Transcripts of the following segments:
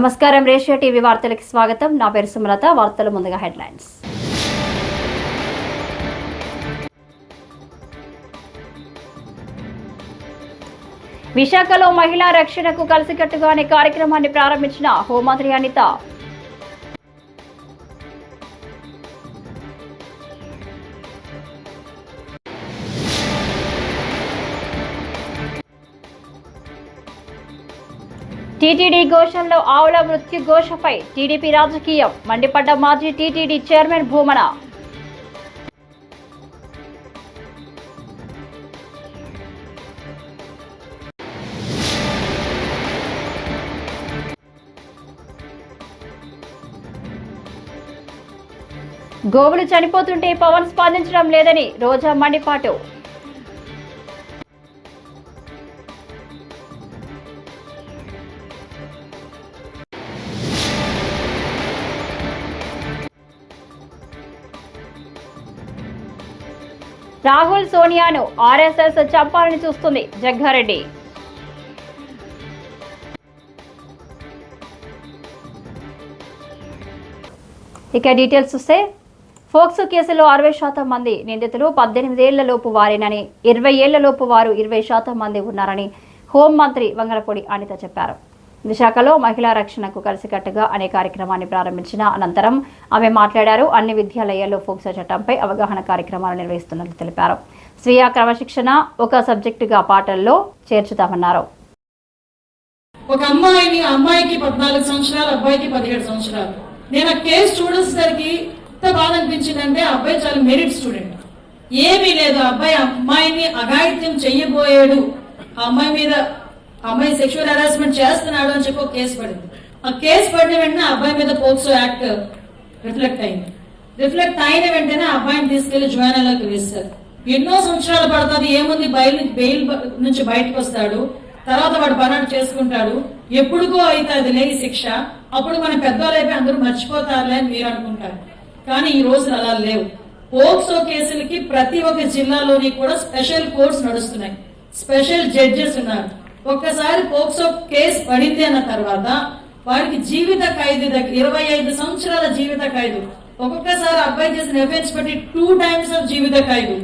నమస్కారం రేషియా టీవీ వార్తలకు స్వాగతం. నా పేరు సుమలత. వార్తలు ముందుగా హెడ్లైన్స్. విశాఖలో మహిళా రక్షణకు కలిసికట్టుగా అనే కార్యక్రమాన్ని ప్రారంభించిన హోంమంత్రి అనిత. టీటీడీ ఘోషణలో ఆవుల మృత్యు ఘోషపై టీడీపీ రాజకీయం మండిపడ్డ మాజీ టీటీడీ చైర్మన్ భూమన. గోవులు చనిపోతుంటే పవన్ స్పందించడం లేదని రోజా మండిపాటు. రాహుల్ సోనియాను ఆర్ఎస్ఎస్ చంపాలని చూస్తుంది జగ్గారెడ్డి. ఇక డీటెయిల్స్ చూస్తే ఫోక్సో కేసులో అరవై శాతం మంది నిందితులు పద్దెనిమిది ఏళ్ళలోపు వారేనని ఇరవై ఏళ్ళ లోపు వారు ఇరవై శాతం మంది ఉన్నారని హోంమంత్రి వంగలపూడి అనిత చెప్పారు. విశాఖలో మహిళా రక్షణకు కలిసికట్టుగా అనే కార్యక్రమాన్ని ప్రారంభించిన అనంతరం ఆమె మాట్లాడారు. అన్ని విద్యాలయాల్లో ఫోక్సో చట్టంపై అవగాహన కార్యక్రమాలు నిర్వహిస్తున్నట్లు తెలిపారు. స్వీయ క్రమశిక్షణ ఒక సబ్జెక్టుగా పాఠల్లో చేర్చుతామన్నారు. ఒక అమ్మాయిని అమ్మాయికి పద్నాలుగు సంవత్సరాలు అబ్బాయికి పదిహేడు సంవత్సరాలు. నేను ఆ కేసు చూడేసరికి ఎంత బాధ అనిపించిందంటే అబ్బాయి చాలా మెరిట్ స్టూడెంట్. ఏమీ లేదు. అబ్బాయి అమ్మాయిని అఘాయిత్యం చెయ్యబోయాడు ఆ అమ్మాయి మీద అమ్మాయి సెక్షువల్ హెరాస్మెంట్ చేస్తున్నాడు అని చెప్పి ఒక కేసు పడింది. ఆ కేసు పడిన వెంటనే అబ్బాయి మీద పోక్సో యాక్ట్ రిఫ్లెక్ట్ అయింది. రిఫ్లెక్ట్ అయిన వెంటనే అబ్బాయిని తీసుకెళ్ళి జ్వానాలోకి వేస్తారు ఎన్నో సంవత్సరాలు పడుతుంది ఏముంది బయలు బెయిల్ నుంచి బయటకు వస్తాడు తర్వాత వాడు పనాడు చేసుకుంటాడు ఎప్పుడుకో అవుతుంది లే శిక్ష అప్పుడు మన పెద్దవాళ్ళైపోయి అందరూ మర్చిపోతారులే అని మీరు అనుకుంటారు. కానీ ఈ రోజులు అలా లేవు. పోక్సో కేసులకి ప్రతి ఒక్క జిల్లాలోని కూడా స్పెషల్ కోర్ట్స్ నడుస్తున్నాయి. స్పెషల్ జడ్జెస్ ఉన్నారు. ఒక్కసారి పోక్సో కేసు పడింది అన్న తర్వాత వారికి జీవిత ఖైదు దగ్గర ఇరవై ఐదు సంవత్సరాల జీవిత ఖైదు. ఒక్కొక్కసారి అబ్బాయి చేసిన ఎఫెన్స్ బట్టి టూ టైమ్స్ ఆఫ్ జీవిత ఖైదు.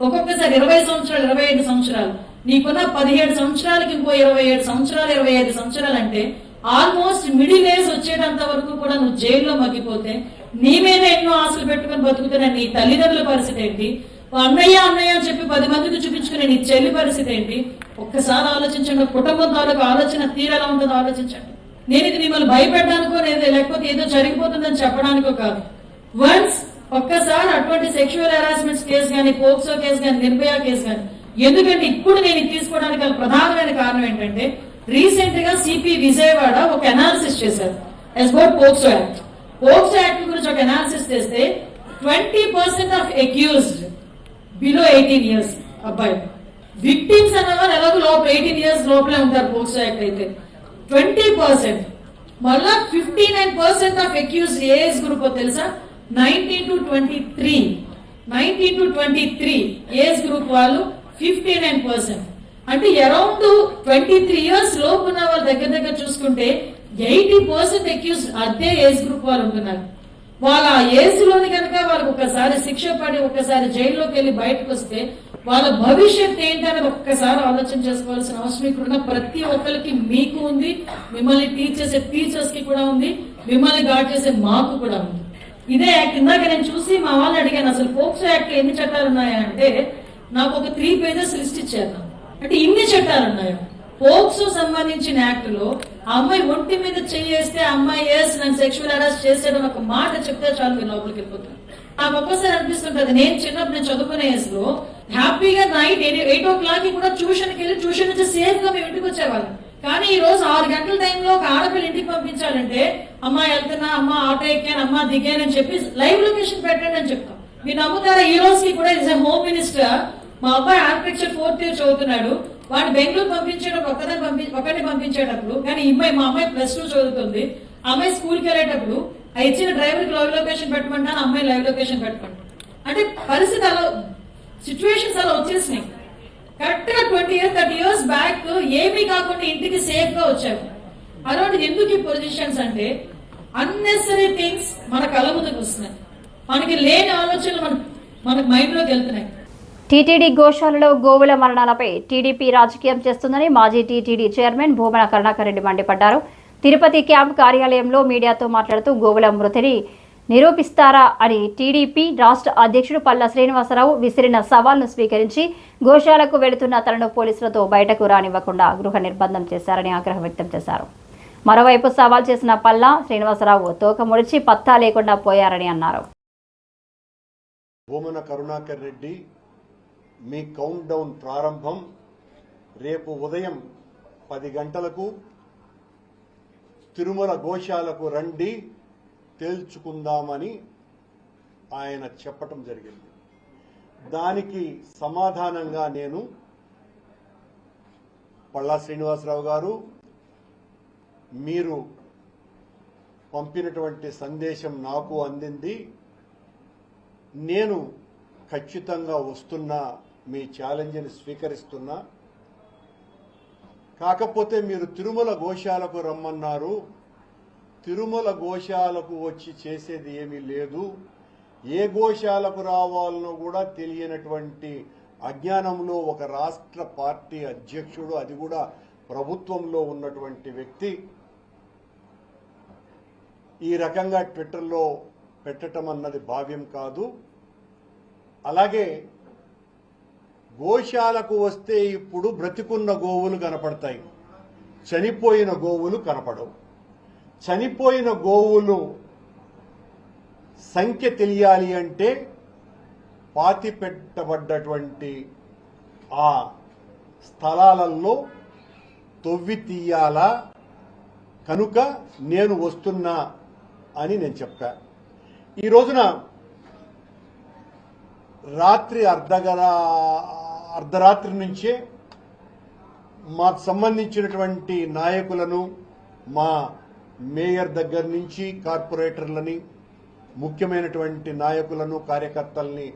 ఒక్కొక్కసారి ఇరవై సంవత్సరాలు ఇరవై ఐదు సంవత్సరాలు. నీకున్న పదిహేడు సంవత్సరాలకి ఇంకో ఇరవై ఏడు సంవత్సరాలు ఇరవై ఐదు సంవత్సరాలు అంటే ఆల్మోస్ట్ మిడిల్ ఏజ్ వచ్చేటంత వరకు కూడా నువ్వు జైల్లో మగ్గిపోతే నీ మీద ఎన్నో ఆశలు పెట్టుకుని బతుకుతున్న నీ తల్లిదండ్రుల పరిస్థితి ఏంటి? అన్నయ్య అన్నయ్య అని చెప్పి పది మందికి చూపించుకునే నీ చెల్లి పరిస్థితి ఏంటి? ఒక్కసారి ఆలోచించండి. కుటుంబం తాలూకు ఆలోచన తీరేలా ఉంటుందో ఆలోచించండి. నేను ఇది మిమ్మల్ని భయపెట్టడానికో లేదా లేకపోతే ఏదో జరిగిపోతుందని చెప్పడానికో కాదు. వన్స్ ఒక్కసారి అటువంటి సెక్షువల్ హెరాస్మెంట్స్ కేసు కానీ పోక్సో కేసు కానీ నిర్భయ కేసు కానీ ఎందుకంటే ఇప్పుడు నేను తీసుకోవడానికి గల ప్రధానమైన కారణం ఏంటంటే రీసెంట్గా సిపి విజయవాడ ఒక అనాలిసిస్ చేశారు. ఎస్ బోట్ పోక్సో యాక్ట్ పోక్సో యాక్ట్ గురించి ఒక అనాలిసిస్ చేస్తే twenty percent of accused below eighteen years అబ్బాయి. విక్టిమ్స్ అనేవారు ఎలాగో లోపల ఎయిటీన్ ఇయర్స్ లోపలే ఉంటారు పోక్సో యాక్ట్ అయితే. ట్వంటీ పర్సెంట్ మళ్ళా fifty nine percent of accused age group తెలుసా? Nineteen to twenty three nineteen to twenty three age group వాళ్ళు ఫిఫ్టీ నైన్ పర్సెంట్ అంటే అరౌండ్ ట్వంటీ త్రీ ఇయర్స్ లోపు ఉన్న వాళ్ళ దగ్గర దగ్గర చూసుకుంటే ఎయిటీ పర్సెంట్ అక్యూజ్ అదే ఏజ్ గ్రూప్ వాళ్ళు ఉంటున్నారు. వాళ్ళ ఆ కనుక వాళ్ళకి ఒకసారి శిక్ష పడి ఒక్కసారి జైల్లోకి వెళ్ళి బయటకు వస్తే వాళ్ళ భవిష్యత్ ఏంటనేది ఒక్కసారి ఆలోచన చేసుకోవాల్సిన అవసరం ఇక్కడున్న ప్రతి ఒక్కరికి మీకు ఉంది. మిమ్మల్ని టీచ్ చేసే టీచర్స్కి కూడా ఉంది. మిమ్మల్ని గాడ్ చేసే మాకు కూడా ఉంది. ఇదే యాక్ట్ ఇందాక నేను చూసి మా వాళ్ళు అడిగాను అసలు పోక్సో యాక్ట్ ఎన్ని చట్టాలు ఉన్నాయా అంటే నాకు ఒక త్రీ పేజెస్ లిస్ట్ ఇచ్చారు. అంటే ఇన్ని చట్టాలు ఉన్నాయా. పోక్సో సంబంధించిన యాక్ట్లో ఆ అమ్మాయి ఒంటి మీద చేయేస్తే ఆ అమ్మాయి ఎస్ నన్ను సెక్షువల్ అరెస్ట్ చేసేయడం ఒక మాట చెప్తే చాలు మీరు లోపలికి వెళ్ళిపోతాను. నాకు ఒక్కసారి అనిపిస్తుంటది నేను చిన్నప్పుడు నేను చదువుకునే ఏజ్ హ్యాపీగా నైట్ ఎయిట్ ఓ క్లాక్ కూడా ట్యూషన్కి వెళ్ళి ట్యూషన్ నుంచి సేఫ్గా మేము ఇంటికి వచ్చేవాళ్ళం. కానీ ఈ రోజు ఆరు గంటల టైంలో ఒక ఆడపిల్ల ఇంటికి పంపించాలంటే అమ్మ వెళ్తున్నా అమ్మ ఆటో ఎక్కాను అమ్మ దిగానని చెప్పి లైవ్ లొకేషన్ పెట్టండి అని చెప్తాం. మీరు నమ్ముతారా ఈ రోజుకి కూడా ఇస్ హోమ్ మినిస్టర్. మా అబ్బాయి ఆర్కిటెక్చర్ ఫోర్త్ ఇయర్ చదువుతున్నాడు. వాడు బెంగళూరు పంపించేటప్పుడు ఒక్కదాన్ని పంపి ఒకరిని పంపించేటప్పుడు కానీ ఇమ్మాయి అమ్మాయి మా అమ్మాయి ప్లస్ టూ చదువుతుంది. అమ్మాయి స్కూల్కి వెళ్ళేటప్పుడు ఆ ఇచ్చిన డ్రైవర్కి లైవ్ లొకేషన్ పెట్టమంటాను అమ్మాయి లైవ్ లొకేషన్ పెట్టమంటాను అంటే పరిస్థితి అలా సిచ్యువేషన్స్ అలా వచ్చేసినాయి. కరెక్ట్గా twenty years thirty years back ఏమీ కాకుండా ఇంటికి సేఫ్గా వచ్చాము అలాంటి ఎందుకు ఈ పొజిషన్స్ అంటే అన్నెసరీ థింగ్స్ మన కళ ముందుకు వస్తున్నాయి. మనకి లేని ఆలోచనలు మన మన మైండ్లోకి వెళ్తున్నాయి. టీటీడీ గోశాలలో గోవుల మరణాలపై టీడీపీ రాజకీయం చేస్తుందని మాజీ టీటీడీ చైర్మన్ భూమన కరుణాకర్ రెడ్డి మండిపడ్డారు. తిరుపతి క్యాంప్ కార్యాలయంలో మీడియాతో మాట్లాడుతూ గోవుల మృతిని నిరూపిస్తారా అని టీడీపీ రాష్ట్ర అధ్యక్షుడు పల్లా శ్రీనివాసరావు విసిరిన సవాల్ను స్వీకరించి గోశాలకు వెళుతున్న తనను పోలీసులతో బయటకు రానివ్వకుండా గృహ నిర్బంధం చేశారని ఆగ్రహం వ్యక్తం చేశారు. మరోవైపు సవాల్ చేసిన పల్లా శ్రీనివాసరావు తోక ముడిచి పత్తా లేకుండా పోయారని అన్నారు. భూమన కరుణాకర్ రెడ్డి మీ కౌంట్ డౌన్ ప్రారంభం రేపు ఉదయం పది గంటలకు తిరుమల గోశాలకు రండి తేల్చుకుందామని ఆయన చెప్పటం జరిగింది. దానికి సమాధానంగా నేను పళ్ళా శ్రీనివాసరావు గారు మీరు పంపినటువంటి సందేశం నాకు అందింది. నేను ఖచ్చితంగా వస్తున్నా. మీ ఛాలెంజ్ని స్వీకరిస్తున్నా. కాకపోతే మీరు తిరుమల గోశాలకు రమ్మన్నారు. తిరుమల గోశాలకు వచ్చి చేసేది ఏమీ లేదు. ఏ గోశాలకు రావాలనో కూడా తెలియనటువంటి అజ్ఞానంలో ఒక రాష్ట్ర పార్టీ అధ్యక్షుడు అది కూడా ప్రభుత్వంలో ఉన్నటువంటి వ్యక్తి. ఈ రకంగా ట్విట్టర్లో పెట్టటం అన్నది భావ్యం కాదు. అలాగే గోశాలకు వస్తే ఇప్పుడు బ్రతికున్న గోవులు కనపడతాయి. చనిపోయిన గోవులు కనపడవు. చనిపోయిన గోవులు సంఖ్య తెలియాలి అంటే పాతి పెట్టబడ్డటువంటి ఆ స్థలాలలో తొవ్వి తీయాలా? కనుక నేను వస్తున్నా అని నేను చెప్పా. ఈ రోజున రాత్రి అర్ధగల అర్ధరాత్రి నుంచే మాకు సంబంధించినటువంటి నాయకులను మా మేయర్ దగ్గర నుంచి కార్పొరేటర్లని ముఖ్యమైనటువంటి నాయకులను కార్యకర్తల్ని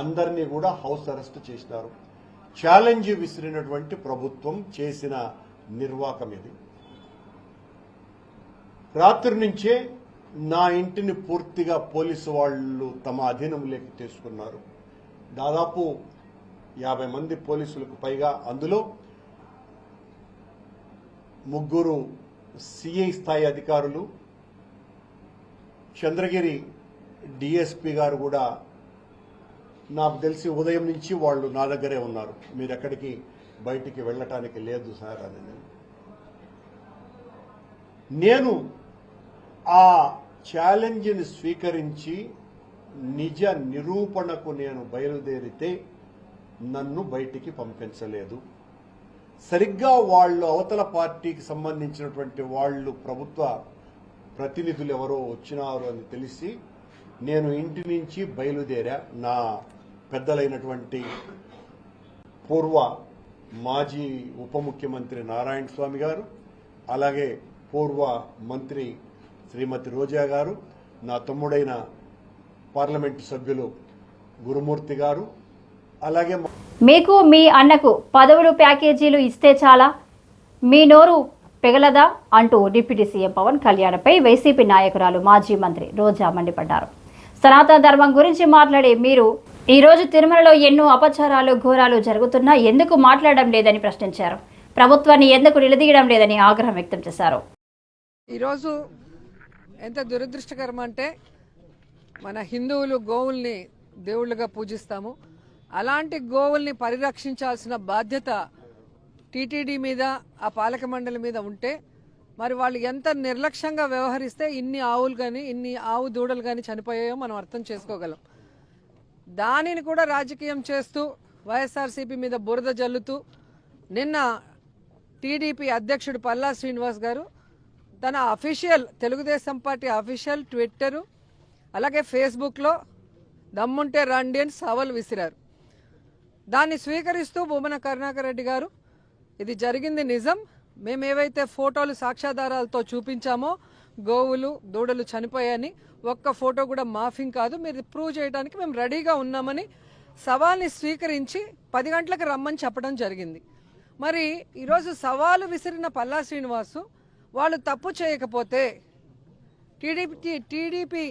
అందరినీ కూడా హౌస్ అరెస్ట్ చేసినారు. ఛాలెంజ్ విసిరినటువంటి ప్రభుత్వం చేసిన నిర్వాకం ఇది. రాత్రి నుంచే నా ఇంటిని పూర్తిగా పోలీసు వాళ్ళు తమ అధీనంలోకి తీసుకున్నారు. దాదాపు యాభై మంది పోలీసులకు పైగా అందులో ముగ్గురు సిఐ స్థాయి అధికారులు చంద్రగిరి డిఎస్పి గారు కూడా నాకు తెలిసి ఉదయం నుంచి వాళ్ళు నా దగ్గరే ఉన్నారు మీరు ఎక్కడికి బయటికి వెళ్ళటానికి లేదు సార్ అని నేను. నేను ఆ ఛాలెంజ్ని స్వీకరించి నిజ నిరూపణకు నేను బయలుదేరితే నన్ను బయటికి పంపించలేదు. సరిగ్గా వాళ్ళు అవతల పార్టీకి సంబంధించినటువంటి వాళ్ళు ప్రభుత్వ ప్రతినిధులు ఎవరో వచ్చినారు అని తెలిసి నేను ఇంటి నుంచి బయలుదేరా. నా పెద్దలైనటువంటి పూర్వ మాజీ ఉప ముఖ్యమంత్రి నారాయణ స్వామి గారు అలాగే పూర్వ మంత్రి శ్రీమతి రోజా గారు నా తమ్ముడైన పార్లమెంటు సభ్యులు గురుమూర్తి గారు అలాగే మీకు మీ అన్నకు పదవులు ప్యాకేజీలు ఇస్తే చాలా? మీ నోరు పెగలదా? అంటూ డిప్యూటీ సీఎం పవన్ కళ్యాణ్పై వైసీపీ నాయకురాలు మాజీ మంత్రి రోజా మండిపడ్డారు. సనాతన ధర్మం గురించి మాట్లాడే మీరు ఈ రోజు తిరుమలలో ఎన్నో అపచారాలు ఘోరాలు జరుగుతున్నా ఎందుకు మాట్లాడడం లేదని ప్రశ్నించారు. ప్రభుత్వాన్ని ఎందుకు నిలదీయడం లేదని ఆగ్రహం వ్యక్తం చేశారు. ఈరోజు ఎంత దురదృష్టకరం అంటే మన హిందువులు గోవుల్ని దేవుళ్ళుగా పూజిస్తాము. అలాంటి గోవుల్ని పరిరక్షించాల్సిన బాధ్యత టీటీడీ మీద ఆ పాలక మండలి మీద ఉంటే మరి వాళ్ళు ఎంత నిర్లక్ష్యంగా వ్యవహరిస్తే ఇన్ని ఆవులు కానీ ఇన్ని ఆవు దూడలు కానీ చనిపోయాయో మనం అర్థం చేసుకోగలం. దానిని కూడా రాజకీయం చేస్తూ వైఎస్ఆర్సీపీ మీద బురద జల్లుతూ నిన్న టీడీపీ అధ్యక్షుడు పల్లా శ్రీనివాస్ గారు తన official Telugu Desam party official Twitter అలాగే ఫేస్బుక్లో దమ్ముంటే రండి అని సవాలు విసిరారు. దాన్ని స్వీకరిస్తూ భూమన కరుణాకర్ రెడ్డి గారు ఇది జరిగింది నిజం. మేము ఏవైతే ఫోటోలు సాక్ష్యాధారాలతో చూపించామో గోవులు దూడలు చనిపోయాయని ఒక్క ఫోటో కూడా మాఫింగ్ కాదు. మీరు ప్రూవ్ చేయడానికి మేము రెడీగా ఉన్నామని సవాల్ని స్వీకరించి పది గంటలకు రమ్మని చెప్పడం జరిగింది. మరి ఈరోజు సవాలు విసిరిన పల్లా శ్రీనివాసు వాళ్ళు తప్పు చేయకపోతే టీడీపీ టీడీపీ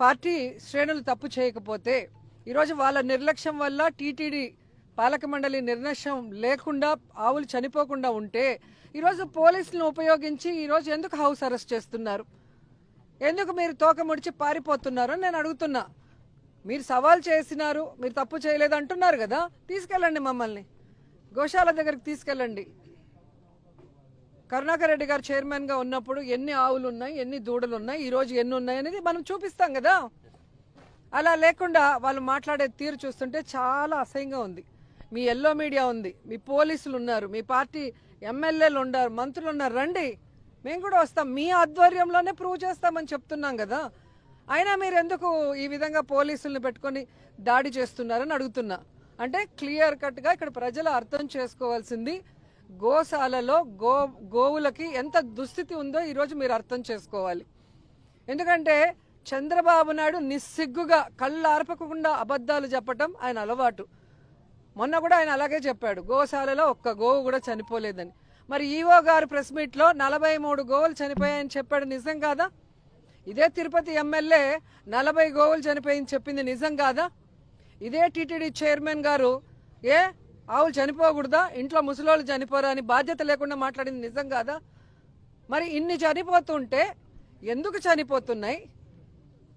పార్టీ శ్రేణులు తప్పు చేయకపోతే ఈరోజు వాళ్ళ నిర్లక్ష్యం వల్ల టీటీడీ పాలక మండలి నిర్లక్ష్యం లేకుండా ఆవులు చనిపోకుండా ఉంటే ఈరోజు పోలీసులను ఉపయోగించి ఈరోజు ఎందుకు హౌస్ అరెస్ట్ చేస్తున్నారు? ఎందుకు మీరు తోక ముడిచి పారిపోతున్నారు నేను అడుగుతున్నా. మీరు సవాల్ చేసినారు మీరు తప్పు చేయలేదు అంటున్నారు కదా. తీసుకెళ్ళండి మమ్మల్ని. గోశాల దగ్గరికి తీసుకెళ్ళండి. కరుణాకర్ రెడ్డి గారు చైర్మన్గా ఉన్నప్పుడు ఎన్ని ఆవులు ఉన్నాయి ఎన్ని దూడలు ఉన్నాయి ఈరోజు ఎన్ని ఉన్నాయి అనేది మనం చూపిస్తాం కదా. అలా లేకుండా వాళ్ళు మాట్లాడే తీరు చూస్తుంటే చాలా అసహ్యంగా ఉంది. మీ ఎల్లో మీడియా ఉంది మీ పోలీసులు ఉన్నారు మీ పార్టీ ఎమ్మెల్యేలు ఉన్నారు మంత్రులు ఉన్నారు రండి. మేము కూడా వస్తాం. మీ ఆధ్వర్యంలోనే ప్రూవ్ చేస్తామని చెప్తున్నాం కదా. అయినా మీరు ఎందుకు ఈ విధంగా పోలీసుల్ని పెట్టుకొని దాడి చేస్తున్నారని అడుగుతున్నా. అంటే క్లియర్ కట్గా ఇక్కడ ప్రజలు అర్థం చేసుకోవాల్సింది గోశాలలో గో గోవులకి ఎంత దుస్థితి ఉందో ఈరోజు మీరు అర్థం చేసుకోవాలి. ఎందుకంటే చంద్రబాబు నాయుడు నిస్సిగ్గుగా కళ్ళు ఆర్పకుండా అబద్ధాలు చెప్పటం ఆయన అలవాటు. మొన్న కూడా ఆయన అలాగే చెప్పాడు గోశాలలో ఒక్క గోవు కూడా చనిపోలేదని. మరి ఈవో గారు ప్రెస్ మీట్లో నలభై మూడు గోవులు చనిపోయాయని చెప్పాడు నిజం కాదా? ఇదే తిరుపతి ఎమ్మెల్యే నలభై గోవులు చనిపోయింది చెప్పింది నిజం కాదా? ఇదే టీటీడీ చైర్మన్ గారు ఏ ఆవులు చనిపోకూడదా? ఇంట్లో ముసలోళ్ళు చనిపోరా అని బాధ్యత లేకుండా మాట్లాడింది నిజం కాదా? మరి ఇన్ని చనిపోతుంటే ఎందుకు చనిపోతున్నాయి?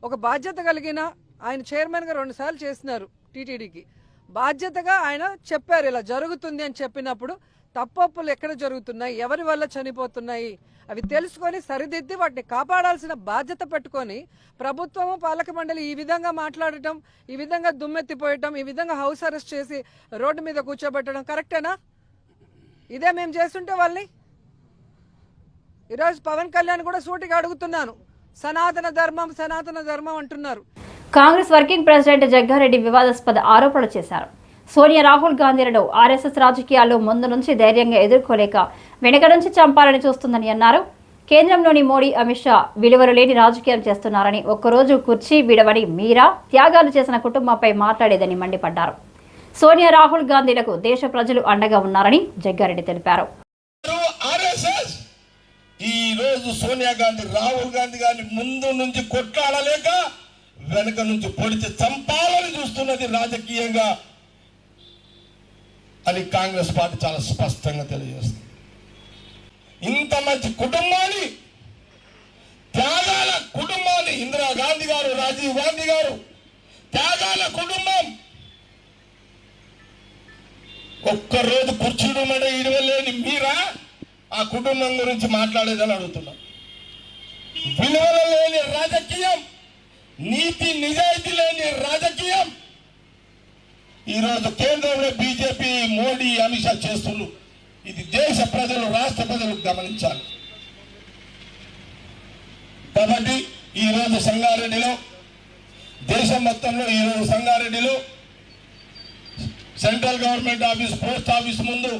ఒక బాధ్యత కలిగిన ఆయన చైర్మన్గా రెండుసార్లు చేసినారు టీటీడీకి బాధ్యతగా ఆయన చెప్పారు ఇలా జరుగుతుంది అని చెప్పినప్పుడు తప్పప్పులు ఎక్కడ జరుగుతున్నాయి ఎవరి వల్ల చనిపోతున్నాయి అవి తెలుసుకొని సరిదిద్ది వాటిని కాపాడాల్సిన బాధ్యత పెట్టుకొని ప్రభుత్వము పాలక మండలి ఈ విధంగా మాట్లాడటం ఈ విధంగా దుమ్మెత్తిపోయటం ఈ విధంగా హౌస్ అరెస్ట్ చేసి రోడ్డు మీద కూర్చోబెట్టడం కరెక్టేనా ఇదే మేము చేస్తుంటే వాళ్ళని? ఈరోజు పవన్ కళ్యాణ్ కూడా సూటిగా అడుగుతున్నాను. సనాతన ధర్మం సనాతన ధర్మం అంటున్నారు. కాంగ్రెస్ వర్కింగ్ ప్రెసిడెంట్ జగ్గారెడ్డి వివాదాస్పద ఆరోపణలు చేశారు. సోనియా రాహుల్ గాంధీలను ఆర్ఎస్ఎస్ రాజకీయాల్లో ముందు నుంచి ధైర్యంగా ఎదుర్కోలేక వెనక నుంచి చంపాలని చూస్తుందని అన్నారు. కేంద్రంలోని మోడీ అమిత్ షా విలువలు లేని రాజకీయం చేస్తున్నారని ఒక్కరోజు కుర్చీ విడవని మీరా త్యాగాలు చేసిన కుటుంబంపై మాట్లాడేదని మండిపడ్డారు. సోనియా రాహుల్ గాంధీలకు దేశ ప్రజలు అండగా ఉన్నారని జగ్గారెడ్డి తెలిపారు. ఈ రోజు సోనియా గాంధీ రాహుల్ గాంధీ గారిని ముందు నుంచి కొట్లాడలేక వెనక నుంచి పొడిచి చంపాలని చూస్తున్నది రాజకీయంగా అని కాంగ్రెస్ పార్టీ చాలా స్పష్టంగా తెలియజేస్తుంది. ఇంత మంచి కుటుంబాన్ని త్యాగాల కుటుంబాన్ని ఇందిరాగాంధీ గారు రాజీవ్ గాంధీ గారు త్యాగాల కుటుంబం ఒక్కరోజు కూర్చుని మన ఇడవలేని మీరా? ఆ కుటుంబం గురించి మాట్లాడేదని అడుగుతున్నాం. విలువలు లేని రాజకీయం నీతి నిజాయితీ లేని రాజకీయం. ఈరోజు కేంద్రంలో బీజేపీ మోడీ అమిత్ షా చేస్తున్నారు ఇది దేశ ప్రజలు రాష్ట్ర ప్రజలు గమనించాలి. కాబట్టి ఈరోజు సంగారెడ్డిలో దేశం మొత్తంలో ఈరోజు సంగారెడ్డిలో central government office post office ముందు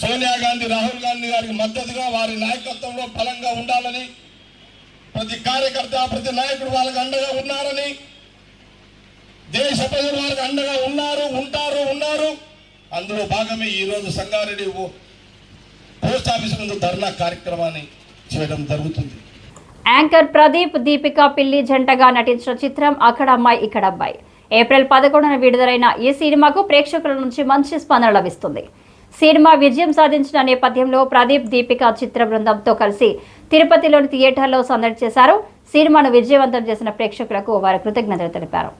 సోనియా గాంధీ రాహుల్ గాంధీ గారికి మద్దతుగా వారి నాయకత్వంలో బలంగా ఉండాలని ప్రతి కార్యకర్త ప్రతి నాయకుడు వాళ్ళకి అండగా ఉన్నారని దేశ ప్రజలు వారికి అండగా ఉన్నారు ఉంటారు ఉన్నారు. అందులో భాగమే ఈరోజు సంగారెడ్డి పోస్ట్ ఆఫీస్ ముందు ధర్నా కార్యక్రమాన్ని చేయడం జరుగుతుంది. యాంకర్ ప్రదీప్ దీపిక పిల్లి జంటగా నటించిన చిత్రం అక్కడ అమ్మాయి ఇక్కడ అబ్బాయి. ఏప్రిల్ పదకొండున విడుదలైన ఈ సినిమాకు ప్రేక్షకుల నుంచి మంచి స్పందన లభిస్తుంది. సినిమా విజయం సాధించిన నేపథ్యంలో ప్రదీప్ దీపిక చిత్ర బృందంతో కలిసి తిరుపతిలోని థియేటర్లో సందడి చేశారు. సినిమాను విజయవంతం చేసిన ప్రేక్షకులకు వారు కృతజ్ఞతలు తెలిపారు.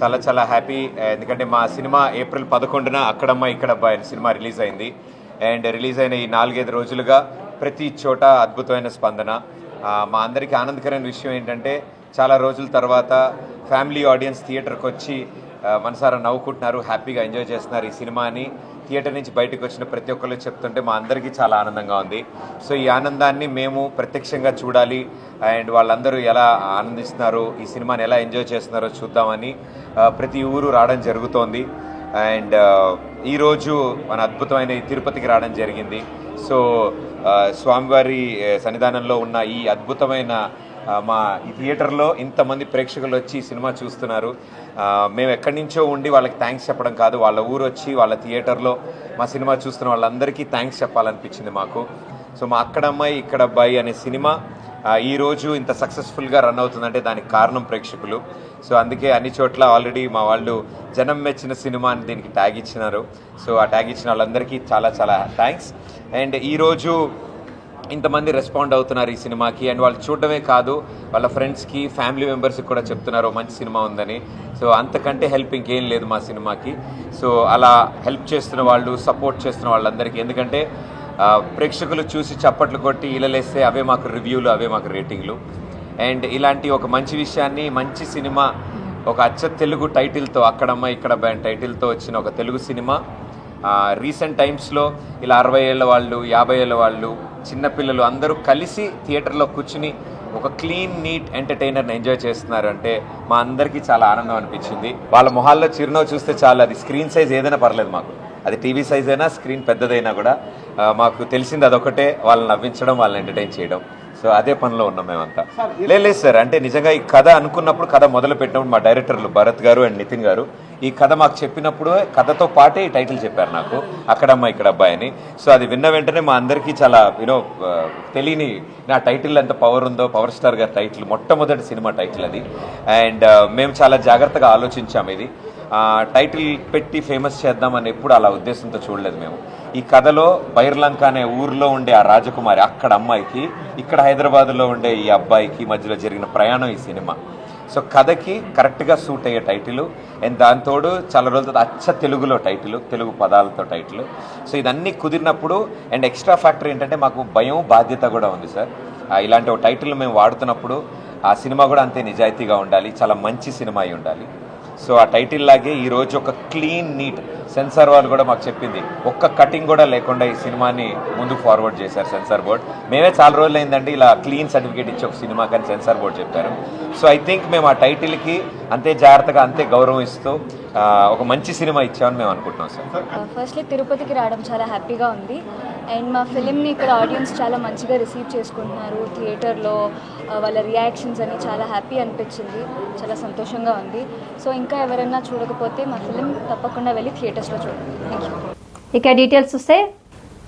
చాలా చాలా హ్యాపీ. ఎందుకంటే మా సినిమా ఏప్రిల్ పదకొండున అక్కడమ్మ ఇక్కడబ్బా సినిమా రిలీజ్ అయింది. అండ్ రిలీజ్ అయిన ఈ నాలుగైదు రోజులుగా ప్రతి చోట అద్భుతమైన స్పందన. మా అందరికీ ఆనందకరమైన విషయం ఏంటంటే చాలా రోజుల తర్వాత ఫ్యామిలీ ఆడియన్స్ థియేటర్కి వచ్చి మనసారా నవ్వుకుంటున్నారు హ్యాపీగా ఎంజాయ్ చేస్తున్నారు ఈ సినిమాని. థియేటర్ నుంచి బయటకు వచ్చిన ప్రతి ఒక్కరు చెప్తుంటే మా అందరికీ చాలా ఆనందంగా ఉంది. సో ఈ ఆనందాన్ని మేము ప్రత్యక్షంగా చూడాలి. అండ్ వాళ్ళందరూ ఎలా ఆనందిస్తున్నారు ఈ సినిమాని ఎలా ఎంజాయ్ చేస్తున్నారో చూద్దామని ప్రతి ఊరు రావడం జరుగుతోంది. అండ్ ఈరోజు మన అద్భుతమైన తిరుపతికి రావడం జరిగింది. సో స్వామివారి సన్నిధానంలో ఉన్న ఈ అద్భుతమైన మా ఈ థియేటర్లో ఇంతమంది ప్రేక్షకులు వచ్చి సినిమా చూస్తున్నారు. మేము ఎక్కడి నుంచో ఉండి వాళ్ళకి థ్యాంక్స్ చెప్పడం కాదు. వాళ్ళ ఊరు వచ్చి వాళ్ళ థియేటర్లో మా సినిమా చూస్తున్న వాళ్ళందరికీ థ్యాంక్స్ చెప్పాలనిపించింది మాకు. సో మా అక్కడ అమ్మాయి ఇక్కడ అబ్బాయి అనే సినిమా ఈరోజు ఇంత సక్సెస్ఫుల్గా రన్ అవుతుందంటే దానికి కారణం ప్రేక్షకులు. సో అందుకే అన్ని చోట్ల ఆల్రెడీ మా వాళ్ళు జనం మెచ్చిన సినిమా అని దీనికి ట్యాగ్ ఇచ్చినారు. సో ఆ ట్యాగ్ ఇచ్చిన వాళ్ళందరికీ చాలా చాలా థ్యాంక్స్ అండ్ ఈరోజు ఇంతమంది రెస్పాండ్ అవుతున్నారు ఈ సినిమాకి. అండ్ వాళ్ళు చూడడమే కాదు వాళ్ళ ఫ్రెండ్స్కి ఫ్యామిలీ మెంబర్స్కి కూడా చెప్తున్నారు మంచి సినిమా ఉందని. సో అంతకంటే హెల్ప్ ఇంకేం లేదు మా సినిమాకి. సో అలా హెల్ప్ చేస్తున్న వాళ్ళు సపోర్ట్ చేస్తున్న వాళ్ళందరికీ. ఎందుకంటే ప్రేక్షకులు చూసి చప్పట్లు కొట్టి ఇళ్ళలేస్తే అవే మాకు రివ్యూలు అవే మాకు రేటింగ్లు. అండ్ ఇలాంటి ఒక మంచి విషయాన్ని మంచి సినిమా ఒక అచ్చ తెలుగు టైటిల్తో అక్కడమ్మ ఇక్కడ టైటిల్తో వచ్చిన ఒక తెలుగు సినిమా రీసెంట్ టైమ్స్లో ఇలా అరవై ఏళ్ళ వాళ్ళు యాభై ఏళ్ళ వాళ్ళు చిన్నపిల్లలు అందరూ కలిసి థియేటర్లో కూర్చుని ఒక క్లీన్ నీట్ ఎంటర్టైనర్ని ఎంజాయ్ చేస్తున్నారు అంటే మా అందరికీ చాలా ఆనందం అనిపించింది. వాళ్ళ మొహాల్లో చిరునవ్వు చూస్తే చాలా అది స్క్రీన్ సైజ్ ఏదైనా పర్లేదు మాకు. అది టీవీ సైజ్ అయినా స్క్రీన్ పెద్దదైనా కూడా. మాకు తెలిసింది అదొకటే వాళ్ళని నవ్వించడం వాళ్ళని ఎంటర్టైన్ చేయడం. సో అదే పనిలో ఉన్నాం మేమంతా. లేదు లేదు సార్ అంటే నిజంగా ఈ కథ అనుకున్నప్పుడు కథ మొదలు పెట్టినప్పుడు మా డైరెక్టర్లు భరత్ గారు అండ్ నితిన్ గారు ఈ కథ మాకు చెప్పినప్పుడు కథతో పాటే ఈ టైటిల్ చెప్పారు నాకు అక్కడమ్మ ఇక్కడ అబ్బాయి అని. సో అది విన్న వెంటనే మా అందరికీ చాలా యూనో తెలియని నా టైటిల్ ఎంత పవర్ ఉందో పవర్ స్టార్ గారి టైటిల్ మొట్టమొదటి సినిమా టైటిల్ అది. అండ్ మేము చాలా జాగ్రత్తగా ఆలోచించాము ఇది. టైటిల్ పెట్టి ఫేమస్ చేద్దామని ఎప్పుడు అలా ఉద్దేశంతో చూడలేదు మేము. ఈ కథలో బైర్లంక అనే ఊర్లో ఉండే ఆ రాజకుమారి అక్కడ అమ్మాయికి ఇక్కడ హైదరాబాద్లో ఉండే ఈ అబ్బాయికి మధ్యలో జరిగిన ప్రయాణం ఈ సినిమా. సో కథకి కరెక్ట్గా సూట్ అయ్యే టైటిల్ అండ్ దాంతోడు చాలా రోజుల తర్వాత అచ్చ తెలుగులో టైటిల్ తెలుగు పదాలతో టైటిల్. సో ఇదన్నీ కుదిరినప్పుడు అండ్ ఎక్స్ట్రా ఫ్యాక్టర్ ఏంటంటే మాకు భయం బాధ్యత కూడా ఉంది సార్. ఇలాంటి ఒక టైటిల్ మేము వాడుతున్నప్పుడు ఆ సినిమా కూడా అంతే నిజాయితీగా ఉండాలి చాలా మంచి సినిమా అయి ఉండాలి. సో ఆ టైటిల్ లాగే ఈరోజు ఒక క్లీన్ నీట్ సెన్సార్ వాళ్ళు కూడా మాకు చెప్పింది. ఒక్క కటింగ్ కూడా లేకుండా ఈ సినిమాని ముందుకు ఫార్వర్డ్ చేశారు సెన్సార్ బోర్డ్. మేమే చాలా రోజులు అయిందండి ఇలా క్లీన్ సర్టిఫికేట్ ఇచ్చి ఒక సినిమా కానీ సెన్సార్ బోర్డ్ చెప్పారు. సో ఐ థింక్ మేము ఆ టైటిల్కి అంతే జాగ్రత్తగా అంతే గౌరవం ఇస్తూ ఒక మంచి సినిమా ఇచ్చామని మేము అనుకుంటున్నాం సార్. Uh, ఫస్ట్లీ తిరుపతికి రావడం చాలా హ్యాపీగా ఉంది. అండ్ మా ఫిలింని ఇక్కడ ఆడియన్స్ చాలా మంచిగా రిసీవ్ చేసుకుంటున్నారు. థియేటర్లో uh, వాళ్ళ రియాక్షన్స్ అని చాలా హ్యాపీ అనిపించింది. చాలా సంతోషంగా ఉంది. సో ఇంకా ఎవరైనా చూడకపోతే మా ఫిలిం తప్పకుండా వెళ్ళి థియేటర్ థియేటర్స్లో చూడండి ఇక డీటెయిల్స్ చూస్తే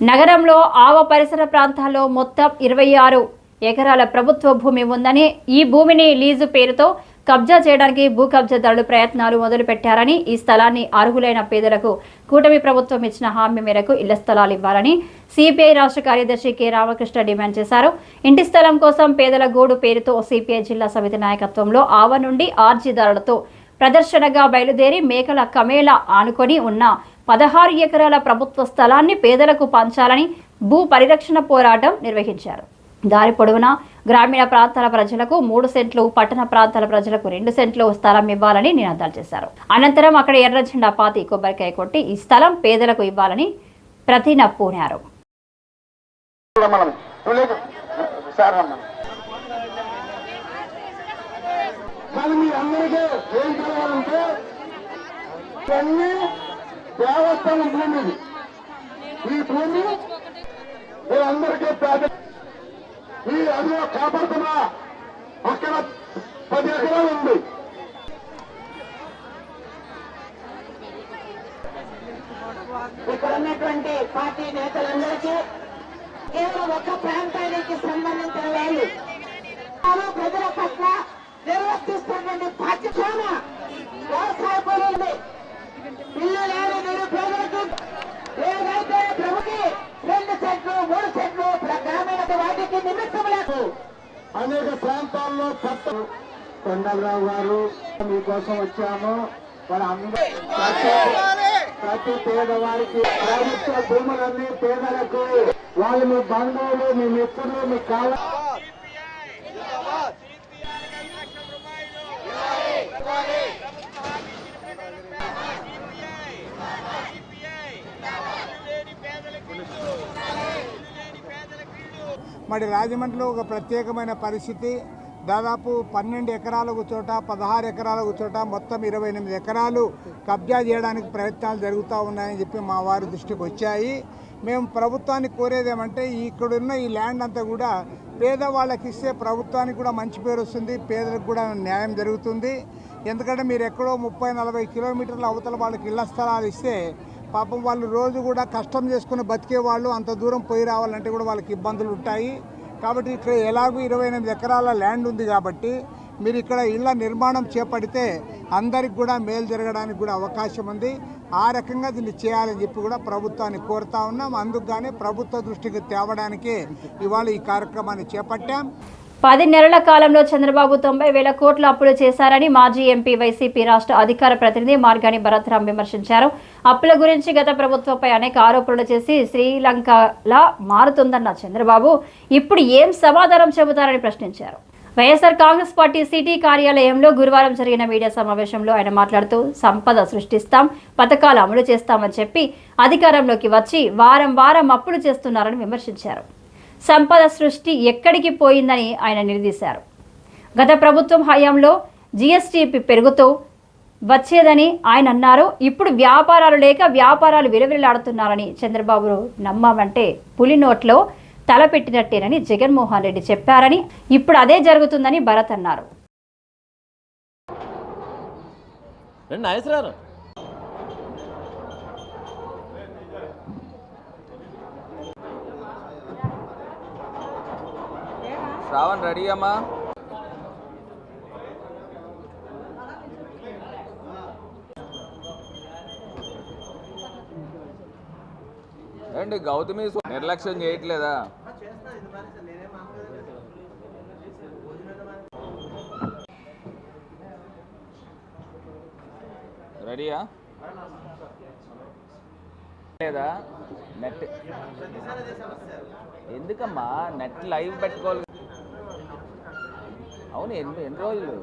నగరంలో ఆవ పరిసర ప్రాంతాల్లో మొత్తం ఇరవై ఆరు ఎకరాల ప్రభుత్వ భూమి ఉందని ఈ భూమిని లీజు పేరుతో కబ్జా చేయడానికి భూ కబ్జాదారులు ప్రయత్నాలు మొదలుపెట్టారని ఈ స్థలాన్ని అర్హులైన పేదలకు కూటమి ప్రభుత్వం ఇచ్చిన హామీ మేరకు ఇళ్ళ స్థలాలు ఇవ్వాలని సిపిఐ రాష్ట్ర కార్యదర్శి కె రామకృష్ణ డిమాండ్ చేశారు. ఇంటి స్థలం కోసం పేదల గూడు పేరుతో సిపిఐ జిల్లా సమితి నాయకత్వంలో ఆవ నుండి ఆర్జీదారులతో ప్రదర్శనగా బయలుదేరి మేకల కమేళ ఆనుకొని ఉన్న పదహారు ఎకరాల ప్రభుత్వ స్థలాన్ని పేదలకు పంచాలని భూ పరిరక్షణ పోరాటం నిర్వహించారు. దారి పొడవునా గ్రామీణ ప్రాంతాల ప్రజలకు మూడు సెంట్లు పట్టణ ప్రాంతాల ప్రజలకు రెండు సెంట్లు స్థలం ఇవ్వాలని నినాదాలు చేశారు. అనంతరం అక్కడ ఎర్ర జెండా పాతి కొబ్బరికాయ కొట్టి ఈ స్థలం పేదలకు ఇవ్వాలని ప్రతిన పూనారు. కానీ మీ అందరికీ ఏం కావాలంటే ఇవన్నీ దేవస్థానం భూమి. ఈ భూమి మీరందరికీ పేద ఈ అందులో కాపాడుతున్నా అక్కడ పది ఎకరాలు ఉంది. ఇక్కడ ఉన్నటువంటి పార్టీ నేతలందరికీ కేవలం ఒక ప్రాంతానికి సంబంధించిన వాళ్ళు తాను ప్రజల పట్ల నిర్వర్తిస్తున్నటువంటి బాధ్యత వ్యవసాయ పనులు ఇల్లు లేని నిరుపేదలకు ఏదైతే ప్రభుకి రెండు సెట్లు మూడు సెట్లు గ్రామీణ వాటికి నిమిత్తం లేదు. అనేక ప్రాంతాల్లో కొత్త కొండలరావు గారు మీకోసం వచ్చాము. మన అందరూ ప్రతి పేదవారికి ప్రభుత్వ భూములన్నీ పేదలకు వాళ్ళు మీ బంధువులు మీ మిత్రులు మీ కావ మరి రాజమండ్రిలో ఒక ప్రత్యేకమైన పరిస్థితి. దాదాపు పన్నెండు ఎకరాలకు చోట పదహారు ఎకరాల ఒక చోట మొత్తం ఇరవై ఎనిమిది ఎకరాలు కబ్జా చేయడానికి ప్రయత్నాలు జరుగుతూ ఉన్నాయని చెప్పి మా వారి దృష్టికి వచ్చాయి. మేము ప్రభుత్వాన్ని కోరేది ఏమంటే ఇక్కడున్న ఈ ల్యాండ్ అంతా కూడా పేదవాళ్ళకి ఇస్తే ప్రభుత్వానికి కూడా మంచి పేరు వస్తుంది పేదలకు కూడా న్యాయం జరుగుతుంది. ఎందుకంటే మీరు ఎక్కడో ముప్పై నలభై కిలోమీటర్ల అవతల వాళ్ళకి ఇళ్ళ స్థలాలు ఇస్తే పాపం వాళ్ళు రోజు కూడా కష్టం చేసుకుని బతికే వాళ్ళు అంత దూరం పోయి రావాలంటే కూడా వాళ్ళకి ఇబ్బందులు ఉంటాయి. కాబట్టి ఇక్కడ ఎలాగూ ఇరవై ఎనిమిది ఎకరాల ల్యాండ్ ఉంది కాబట్టి మీరు ఇక్కడ ఇళ్ళ నిర్మాణం చేపడితే అందరికి కూడా మేలు జరగడానికి కూడా అవకాశం ఉంది. ఆ రకంగా దీన్ని చేయాలని చెప్పి కూడా ప్రభుత్వాన్ని కోరుతా ఉన్నాం. అందుకుగానే ప్రభుత్వ దృష్టికి తేవడానికి ఇవాళ ఈ కార్యక్రమాన్ని చేపట్టాం. పది నెలల కాలంలో చంద్రబాబు తొంభై వేల కోట్ల అప్పులు చేశారని మాజీ ఎంపీ వైసీపీ రాష్ట్ర అధికార ప్రతినిధి మార్గాని భరత్రాం విమర్శించారు. అప్పుల గురించి గత ప్రభుత్వంపై అనేక ఆరోపణలు చేసి శ్రీలంకలా మారుతుందన్న చంద్రబాబు ఇప్పుడు ఏం సమాధానం చెబుతారని ప్రశ్నించారు. వైఎస్ఆర్ కాంగ్రెస్ పార్టీ సిటీ కార్యాలయంలో గురువారం జరిగిన మీడియా సమావేశంలో ఆయన మాట్లాడుతూ సంపద సృష్టిస్తాం పథకాలు అమలు చేస్తామని చెప్పి అధికారంలోకి వచ్చి వారం వారం అప్పులు చేస్తున్నారని విమర్శించారు. సంపద సృష్టి ఎక్కడికి పోయిందని ఆయన నిలదీశారు. గత ప్రభుత్వం హయాంలో జీఎస్టీ పెరుగుతూ వచ్చేదని ఆయన అన్నారు. ఇప్పుడు వ్యాపారాలు లేక వ్యాపారాలు విలువలాడుతున్నారని చంద్రబాబు నమ్మామంటే పులి నోట్లో తలపెట్టినట్టేనని జగన్మోహన్ రెడ్డి చెప్పారని ఇప్పుడు అదే జరుగుతుందని భరత్ అన్నారు. శ్రావణ్ రెడీ అమ్మా ఏంటి గౌతమి సు- నిర్లక్ష్యం చేయట్లేదా రెడీయా లేదా నెట్ ఎందుకమ్మా నెట్ లైవ్ పెట్టుకోవాలి అవును ఎన్ని ఎన్ని రోజులు?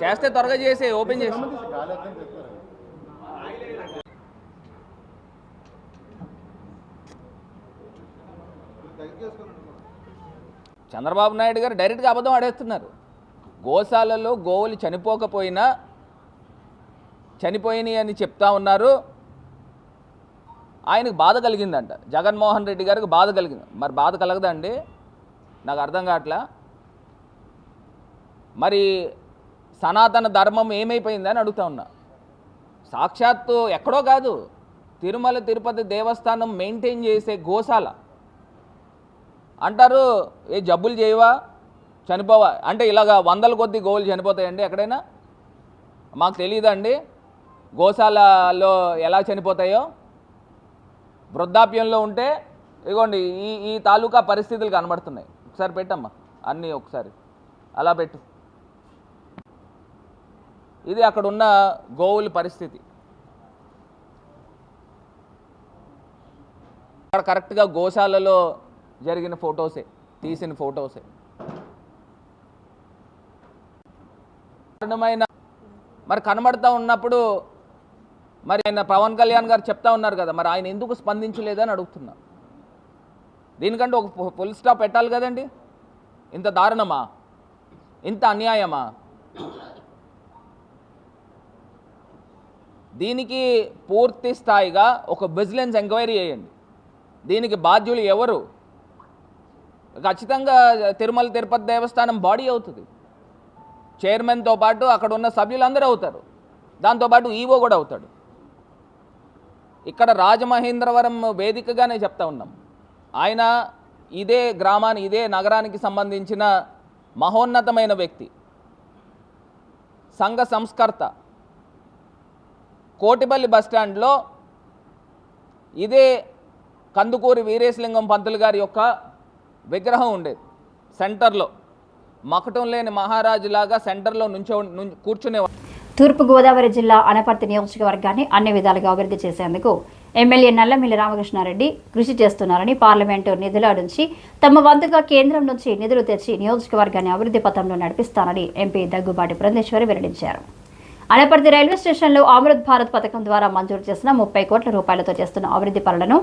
చేస్తే త్వరగా చేసే ఓపెన్ చేసి. చంద్రబాబు నాయుడు గారు డైరెక్ట్గా అబద్ధం ఆడేస్తున్నారు. గోశాలలో గోవులు చనిపోకపోయినా చనిపోయినాయి అని చెప్తా ఉన్నారు. ఆయనకు బాధ కలిగిందంట. జగన్మోహన్ రెడ్డి గారికి బాధ కలిగింది. మరి బాధ కలగదండి. నాకు అర్థం కావట్లా? మరి సనాతన ధర్మం ఏమైపోయిందని అడుగుతా ఉన్నా. సాక్షాత్తు ఎక్కడో కాదు తిరుమల తిరుపతి దేవస్థానం మెయింటైన్ చేసే గోశాల. అంటారు ఏ జబ్బులు చేయవా? చనిపోవా? అంటే ఇలాగా వందల కొద్ది గోవులు చనిపోతాయండి ఎక్కడైనా? మాకు తెలియదండి. గోశాలలో ఎలా చనిపోతాయో? వృద్ధాప్యంలో ఉంటే ఇగోండి ఈ ఈ తాలూకా పరిస్థితులు కనబడుతున్నాయి. ఒకసారి పెట్టమ్మా. అన్నీ ఒకసారి. అలా పెట్టు. ఇది అక్కడ ఉన్న గోవుల పరిస్థితి. అక్కడ కరెక్ట్గా గోశాలలో జరిగిన ఫొటోసే తీసిన ఫొటోసే. కారణమైన మరి కనబడతా ఉన్నప్పుడు మరి ఆయన పవన్ కళ్యాణ్ గారు చెప్తా ఉన్నారు కదా మరి ఆయన ఎందుకు స్పందించలేదని అడుగుతున్నా. దీనికంటే ఒక ఫుల్ స్టాప్ పెట్టాలి కదండి. ఇంత దారుణమా? ఇంత అన్యాయమా? దీనికి పూర్తి స్థాయిగా ఒక విజిలెన్స్ ఎంక్వైరీ చేయండి. దీనికి బాధ్యులు ఎవరు? ఖచ్చితంగా తిరుమల తిరుపతి దేవస్థానం బాడీ అవుతుంది. చైర్మన్తో పాటు అక్కడ ఉన్న సభ్యులందరూ అవుతారు. దాంతోపాటు ఈవో కూడా అవుతాడు. ఇక్కడ రాజమహేంద్రవరం వేదికగానే చెప్తా ఉన్నాం. ఆయన ఇదే గ్రామాన్ని ఇదే నగరానికి సంబంధించిన మహోన్నతమైన వ్యక్తి. సంఘ సంస్కర్త. కోటిపల్లి బస్టాండ్లో ఇదే కందుకూరి వీరేశలింగం పంతులు గారి యొక్క విగ్రహం ఉండేది. సెంటర్లో. మకటం లేని మహారాజులాగా సెంటర్లో నుంచో కూర్చునేవాడు. తూర్పుగోదావరి జిల్లా అనపర్తి నియోజకవర్గాన్ని అన్ని విధాలుగా అభివృద్ధి చేసేందుకు ఎమ్మెల్యే నల్లమిల్లి రామకృష్ణారెడ్డి కృషి చేస్తున్నారని పార్లమెంటు నిధుల నుంచి తమ వంతుగా కేంద్రం నుంచి నిధులు తెచ్చి నియోజకవర్గాన్ని అభివృద్ధి పథంలో నడిపిస్తానని ఎంపీ దగ్గుబాటి బృందేశ్వరి వెల్లడించారు. అనపర్తి రైల్వే స్టేషన్లో అమృత్ భారత్ పథకం ద్వారా మంజూరు చేసిన ముప్పై కోట్ల రూపాయలతో చేస్తున్న అభివృద్ధి పనులను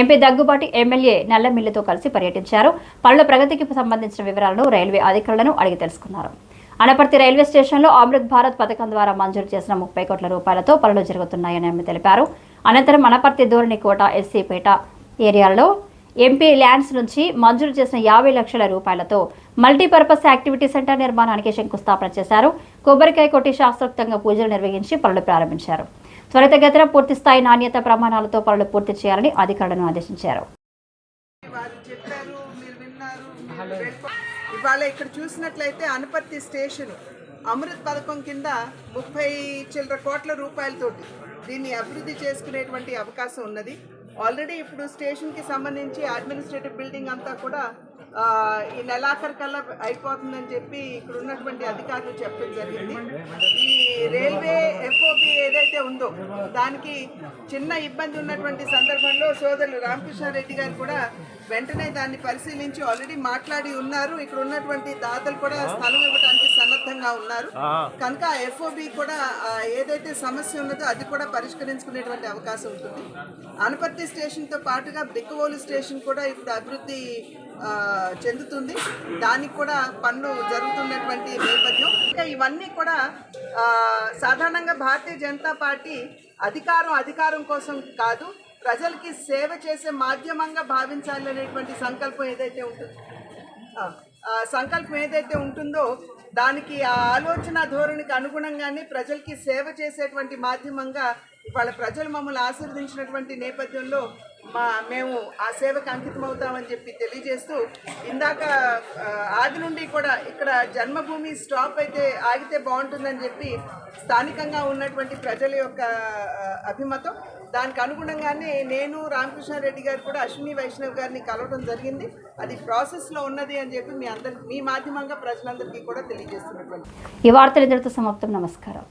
ఎంపీ దగ్గుబాటి ఎమ్మెల్యే నల్లమిల్లితో కలిసి పర్యటించారు. పనుల ప్రగతికి సంబంధించిన వివరాలను రైల్వే అధికారులను అడిగి తెలుసుకున్నారు. అనపర్తి రైల్వే స్టేషన్లో అమృత్ భారత్ పథకం ద్వారా మంజూరు చేసిన ముప్పై కోట్ల రూపాయలతో పనులు జరుగుతున్నాయని ఆమె తెలిపారు. అనంతరం అనపర్తి ధోరణికోట ఎస్సీపేట ఏరియాలో ఎంపీ ల్యాండ్స్ నుంచి మంజూరు చేసిన యాభై లక్షల రూపాయలతో మల్టీపర్పస్ యాక్టివిటీ సెంటర్ నిర్మాణానికి శంకుస్థాపన చేశారు. కొబ్బరికాయ కొట్టి శాస్త్రోక్తంగా పూజలు నిర్వహించి పనులు ప్రారంభించారు. త్వరితగతిన పూర్తి స్థాయి నాణ్యత ప్రమాణాలతో పనులు పూర్తి చేయాలని అధికారులను ఆదేశించారు. ఇవాళ ఇక్కడ చూసినట్లయితే అనపర్తి స్టేషన్ అమృత్ పథకం కింద ముప్పై చిల్లర కోట్ల రూపాయలతోటి దీన్ని అభివృద్ధి చేసుకునేటువంటి అవకాశం ఉన్నది. ఆల్రెడీ ఇప్పుడు స్టేషన్కి సంబంధించి అడ్మినిస్ట్రేటివ్ బిల్డింగ్ అంతా కూడా ఈ నెలాఖరు కల్లా అయిపోతుందని చెప్పి ఇక్కడ ఉన్నటువంటి అధికారులు చెప్పడం జరిగింది. ఈ రైల్వే ఎఫ్ఓపి ఏదైతే ఉందో దానికి చిన్న ఇబ్బంది ఉన్నటువంటి సందర్భంలో సోదరులు రామకృష్ణారెడ్డి గారు కూడా వెంటనే దాన్ని పరిశీలించి ఆల్రెడీ మాట్లాడి ఉన్నారు. ఇక్కడ ఉన్నటువంటి దాతలు కూడా స్థలం ఇవ్వడానికి సన్నద్ధంగా ఉన్నారు. కనుక ఆ ఎఫ్ఓబి కూడా ఏదైతే సమస్య ఉన్నదో అది కూడా పరిష్కరించుకునేటువంటి అవకాశం ఉంటుంది. అనపర్తి స్టేషన్తో పాటుగా బిక్కవోలు స్టేషన్ కూడా ఇప్పుడు అభివృద్ధి చెందుతుంది. దానికి కూడా పనులు జరుగుతున్నటువంటి నేపథ్యం. ఇంకా ఇవన్నీ కూడా సాధారణంగా భారతీయ జనతా పార్టీ అధికారం అధికారం కోసం కాదు ప్రజలకి సేవ చేసే మాధ్యమంగా భావించాలి అనేటువంటి సంకల్పం ఏదైతే ఉంటుందో ఆ, సంకల్పం ఏదైతే ఉంటుందో దానికి ఆ ఆలోచన ధోరణికి అనుగుణంగానే ప్రజలకి సేవ చేసేటువంటి మాధ్యమంగా ఇవాళ ప్రజలు మమ్మల్ని ఆశీర్వదించినటువంటి నేపథ్యంలో మా మేము ఆ సేవకు అంకితం అవుతామని చెప్పి తెలియజేస్తూ ఇందాక ఆది నుండి కూడా ఇక్కడ జన్మభూమి స్టాప్ అయితే ఆగితే బాగుంటుందని చెప్పి స్థానికంగా ఉన్నటువంటి ప్రజల యొక్క అభిమతం దానికి అనుగుణంగానే నేను రామకృష్ణారెడ్డి గారు కూడా అశ్విని వైష్ణవ్ గారిని కలవడం జరిగింది. అది ప్రాసెస్లో ఉన్నది అని చెప్పి మీ అందరి మీ మాధ్యమంగా ప్రజలందరికీ కూడా తెలియజేస్తున్నటువంటి ఈ వార్తలు ఇద్దరితో సమాప్తం. నమస్కారం.